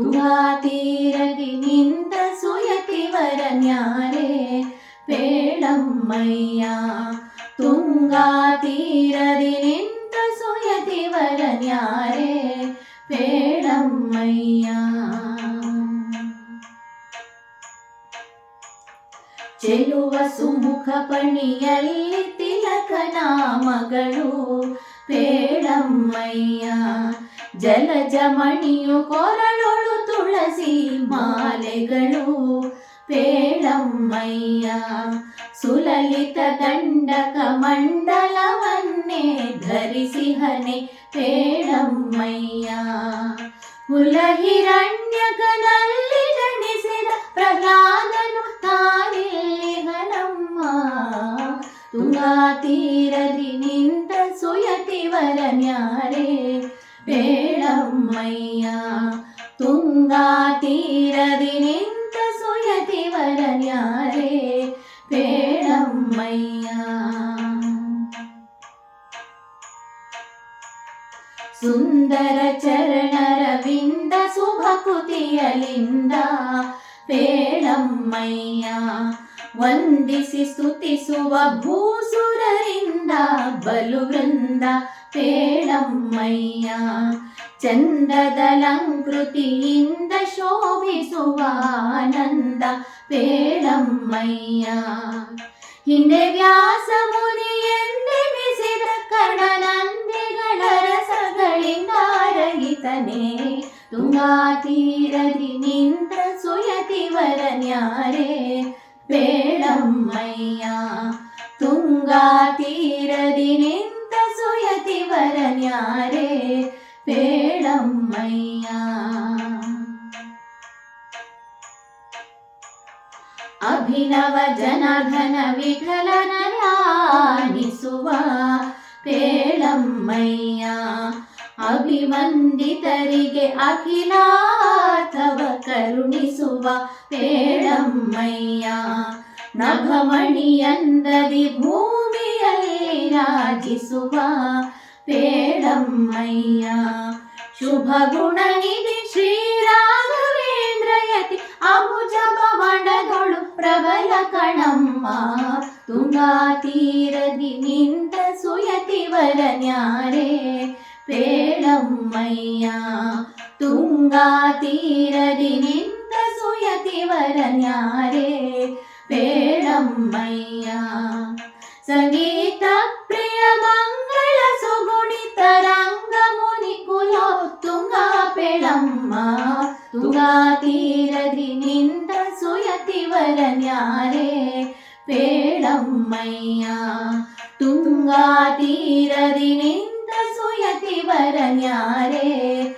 തുലാതീരകി നിന്ത സുയത്തി വരഞ്ഞാരേ വേളമ്മയ്യ തുങ്കാതീരതി നിന്ത സുയതി വരഞ്ഞാരേ വേളമ്മയ്യ ಚೆಲುವ ಸುಮುಖ ಪಣಿಯಲ್ಲಿ ತಿಲಕನ ಮಗಳು ಬೇಡಮ್ಮಯ್ಯ ಜಲಜಮಣಿಯು కాసి మాలెగళు ಪೇಳಮ್ಮಯ್ಯ ಸುಲಲಿತ ದಂಡಕ ಮಂಡಲವನ್ನೇ ಧರಿಸಿಹನೆ ಪೇಳಮ್ಮಯ್ಯ ಕುಲಹಿರಣ್ಯಗನಲ್ಲಿ ಜನಿಸಿದ ಪ್ರಹ್ಲಾದನು ತಾನಿಲ್ಲಿಗನಮ್ಮ ತುಂಗಾ ತೀರದಿ ನಿಂತ ಸುಯತಿವರ ನ್ಯಾರೆ ಪೇಳಮ್ಮಯ್ಯ तुङ्गातीरदिनिन्त सुयति वरन्यारे पेणम्मय्या सुन्दरचरणरविन्द शुभकृतियलिन्दा पेणम्मय्या वन्दिसि स्तुतिसुव भूसुररिन्दा बलुवृन्दा ಚಂದದಲಂಕೃತಿಯಿಂದ ಶೋಭಿಸುವಾನಂದ ಬೇಡಮ್ಮಯ್ಯ ಹಿಂದೆ ವ್ಯಾಸ ಮುನಿಯೆಂದೆನಿಸಿದ ಕರ್ಣನಂದಿಗಳ ರಸಗಳಿಂದಾರಹಿತನೇ ತುಂಗಾ ತೀರದಿ ನಿಂತ ಸುಯತಿವರ ನ್ಯಾರೇ ಬೇಡಮ್ಮಯ್ಯ ತುಂಗಾತಿ అమ్మయ్యా ಅಭಿನವ ಜನಾರ್ದನ ರಾಣಿಸುವ ಪೇಳಮ್ಮಯ್ಯ ಅಭಿವಂದಿತರಿಗೆ ಅಖಿಲಾರ್ಥವ ಕರುಣಿಸುವ ಪೇಡಮ್ಮಯ್ಯ ನಭಮಣಿಯಂದದಿ ಭೂಮಿಯಲ್ಲಿ ರಾಜಿಸುವ ಪೇಳಮ್ಮಯ್ಯ ಶುಭಗುಣನಿಧಿ ಶ್ರೀರಾಘವೇಂದ್ರಯತಿ ಅಮುಜ ಪವನಗಳು ಪ್ರಬಲ ಕಣಮ್ಮ ತುಂಗಾ ತೀರದಿ ನಿಂತ ಸುಯತಿ ವರನ್ಯಾರೆ പേളമ്മയ്യ തുങ്കാതീരതി നിന്ത സുയതി വരഞ്ഞാരേ പേളമ്മയ്യ സംഗീ ದುರ್ಗಯಮ್ಮ ದುಗಾ ತೀರದಿ ನಿಂತ ಸುಯತಿವರ ನ್ಯಾರೆ പേളമ്മയ്യ തുങ്കാതീരതി നിന്ത സുയതി